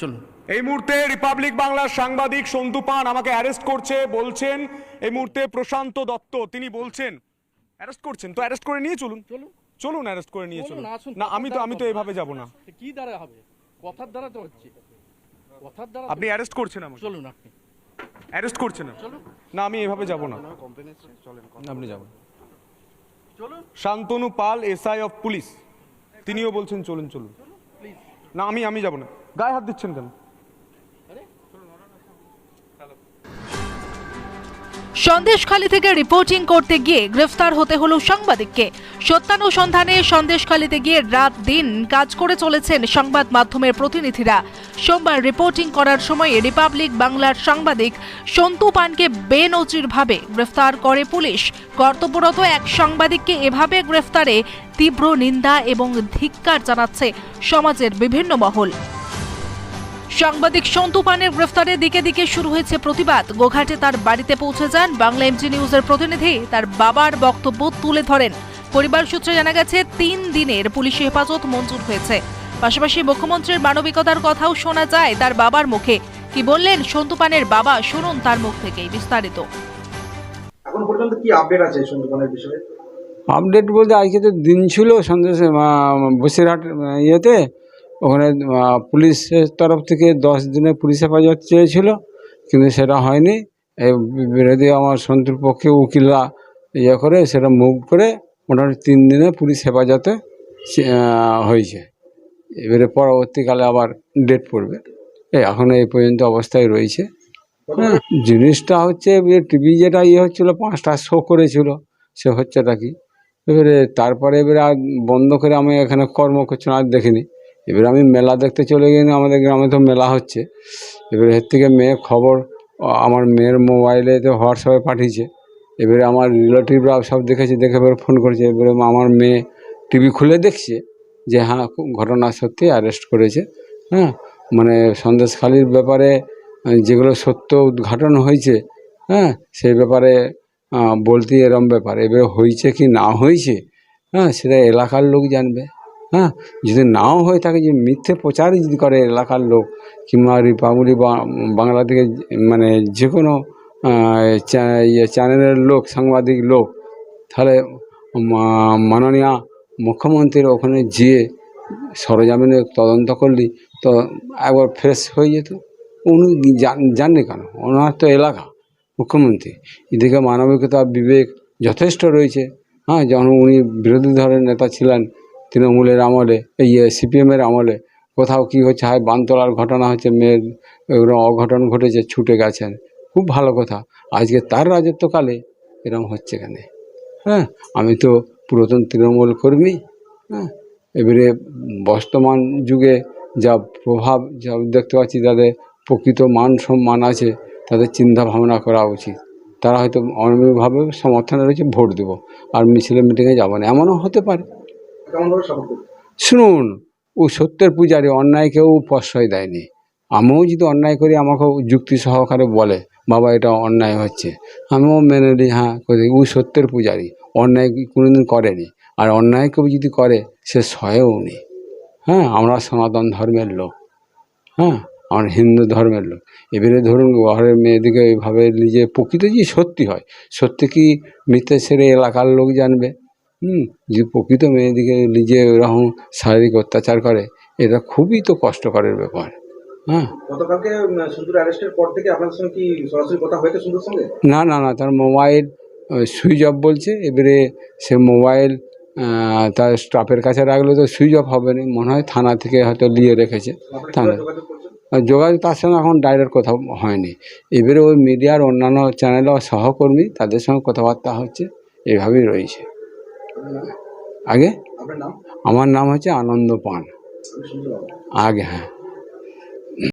চলুন। এই মুহূর্তে রিপাবলিক বাংলার সাংবাদিক সন্তু পান আমাকে অ্যারেস্ট করছে বলছেন এই মুহূর্তে প্রশান্ত দত্ত তিনি বলছেন অ্যারেস্ট করছেন? তো অ্যারেস্ট করে নিয়ে চলুন। চলুন। চলুন অ্যারেস্ট করে নিয়ে চলুন, না আমি তো আমি তো এভাবে যাব না। কি দ্বারা হবে? কথার দ্বারা তো হচ্ছে। কথার দ্বারা আপনি অ্যারেস্ট করছেন আমাকে। চলুন আপনি। অ্যারেস্ট করছেন না আমি এভাবে যাব না। আপনি যাবেন। চলুন। Shantanu Pal SI of police তিনিও বলছেন চলুন চলুন। প্লিজ না আমি আমি যাব না। গায়ে হাত দিচ্ছেন কেন? সন্দেশখালী থেকে রিপোর্টিং করতে গিয়ে গ্রেফতার হতে হলো সাংবাদিককে। সত্যানুসন্ধানে সন্দেশখালীতে গিয়ে রাত দিন কাজ করে চলেছেন সংবাদ মাধ্যমের প্রতিনিধিরা। সোমবার রিপোর্টিং করার সময় রিপাবলিক বাংলার সাংবাদিক সন্তু পানকে বেনজিরভাবে গ্রেফতার করে পুলিশ। কর্তব্যরত এক সাংবাদিককে এভাবে গ্রেফতারে তীব্র নিন্দা এবং ধিক্কার জানাচ্ছে সমাজের বিভিন্ন মহল। সাংবাদিক সন্তু পানের গ্রেফতারের দিকে দিকে শুরু হয়েছে প্রতিবাদ। গোঘাটে তার বাড়িতে পৌঁছে যান বাংলা এমজি নিউজের প্রতিনিধি। তার বাবার বক্তব্য তুলে ধরেন। পরিবার সূত্রে জানা গেছে তিন দিনের পুলিশি হেফাজত মঞ্জুর হয়েছে। পাশাপাশি মুখ্যমন্ত্রীর মানবিকতার কথাও শোনা যায় তার বাবার মুখে। কি বললেন সন্তু পানের বাবা? শুনুন তার মুখ থেকেই বিস্তারিত। এখন পর্যন্ত কি আপডেট আছে সুন্দরবনের বিষয়ে? আপডেট বলতে আজকে তো দিন ছিল সন্দেশ বসিরহাট ইয়েতে। ওখানে পুলিশের তরফ থেকে দশ দিনের পুলিশ হেফাজত চেয়েছিল, কিন্তু সেটা হয়নি। এই বিরোধী আমার সন্তুর পক্ষে উকিলরা ইয়ে করে সেটা মুভ করে মোটামুটি তিন দিনে পুলিশ হেফাজতে হয়েছে। এবারে পরবর্তীকালে আবার ডেট পড়বে। এই এখন এই পর্যন্ত অবস্থায় রয়েছে। হ্যাঁ জিনিসটা হচ্ছে টিভি যেটা ইয়ে হচ্ছিল, পাঁচটা শো করেছিল, সে হচ্ছেটা কি? এবারে তারপরে এবারে আর বন্ধ করে আমি এখানে কর্ম করছি না আর দেখিনি। এবারে আমি মেলা দেখতে চলে গেলে আমাদের গ্রামে তো মেলা হচ্ছে। এবার এর থেকে মেয়ে খবর আমার মেয়ের মোবাইলে তো হোয়াটসঅ্যাপে পাঠিয়েছে। এবারে আমার রিলেটিভরা সব দেখেছে, দেখে এবারে ফোন করেছে। এবারে আমার মেয়ে টিভি খুলে দেখছে যে হ্যাঁ ঘটনা সত্যি অ্যারেস্ট করেছে। হ্যাঁ মানে সন্দেশখালির ব্যাপারে যেগুলো সত্য উদ্ঘাটন হয়েছে হ্যাঁ সেই ব্যাপারে বলতে এরম ব্যাপার। এবারে হয়েছে কি না হয়েছে হ্যাঁ সেটা এলাকার লোক জানবে। হ্যাঁ যদি নাও হয়ে থাকে যে মিথ্যে প্রচারই যদি করে এলাকার লোক, কিংবা রিপাবলিক বা- বাংলা থেকে মানে যে কোনো ইয়ে চ্যানেলের লোক, সাংবাদিক লোক, তাহলে মাননীয় মুখ্যমন্ত্রীর ওখানে যেয়ে সরজমিনে তদন্ত করলি, তো একবার ফ্রেশ হয়ে যেত। উনি জান- জাননি কেন? ওনার তো এলাকা, মুখ্যমন্ত্রী। এদিকে মানবিকতা বিবেক যথেষ্ট রয়েছে। হ্যাঁ যখন উনি বিরোধী দলের নেতা ছিলেন তৃণমূলের আমলে, এই সিপিএমের আমলে। কোথাও কি হচ্ছে? হয়, বানতলার ঘটনা হচ্ছে, মেয়ের অঘটন ঘটেছে, ছুটে গেছেন। খুব ভালো কথা। আজকে তার রাজত্বকালে এরকম হচ্ছে কেন? হ্যাঁ আমি তো পুরাতন তৃণমূল কর্মী হ্যাঁ। এবারে বর্তমান যুগে যা প্রভাব, যা দেখতে পাচ্ছি, তাদের প্রকৃত মান সম্মান আছে, তাদের চিন্তা ভাবনা করা উচিত। তারা হয়তো অনিয়মিতভাবে সমর্থনে রয়েছে ভোট দেবো, আর মিছিলে মিটিংয়ে যাব না। এমনও হতে পারে। শুনুন, ও সত্যের পূজারী, অন্যায় কেউ প্রশ্রয় দেয়নি। আমিও যদি অন্যায় করি আমাকেও যুক্তি সহকারে বলে, বাবা, এটা অন্যায় হচ্ছে। আমিও মেনে নিই হ্যাঁ করি ও সত্যের পূজারী, অন্যায় কোনোদিন করেনি। আর অন্যায় কেউ যদি করে, সে সহেও নি হ্যাঁ আমরা সনাতন ধর্মের লোক। হ্যাঁ আমরা হিন্দু ধর্মের লোক। এবারে ধরুন, ঘরের মেয়েদিকে এইভাবে নিজে প্রকৃত যে সত্যি হয়, সত্যি কি মিথ্যে সেরে এলাকার লোক জানবে? হুম যে প্রকৃত মেয়েদিকে নিজে এরকম শারীরিক অত্যাচার করে এটা খুবই তো কষ্টকরের ব্যাপার হ্যাঁ। গতকালকে সুন্দর অ্যারেস্টের পর থেকে আপনাদের সঙ্গে কি সরাসরি কথা হয়েছে সুন্দর সঙ্গে? না না না তার মোবাইল সুইচ অফ বলছে এবারে সে মোবাইল তার স্টাফের কাছে রাখলে তো সুইচ অফ হবে না মনে হয় থানা থেকে হয়তো নিয়ে রেখেছে থানা। যোগাযোগ আর যোগাযোগ তার সঙ্গে এখন ডাইরেক্ট কথা হয়নি এবারে ওই মিডিয়ার অন্যান্য চ্যানেলের সহকর্মী তাদের সঙ্গে কথাবার্তা হচ্ছে এভাবেই রয়েছে। আগে? আমার নাম হচ্ছে আনন্দ পান। আগে হ্যাঁ।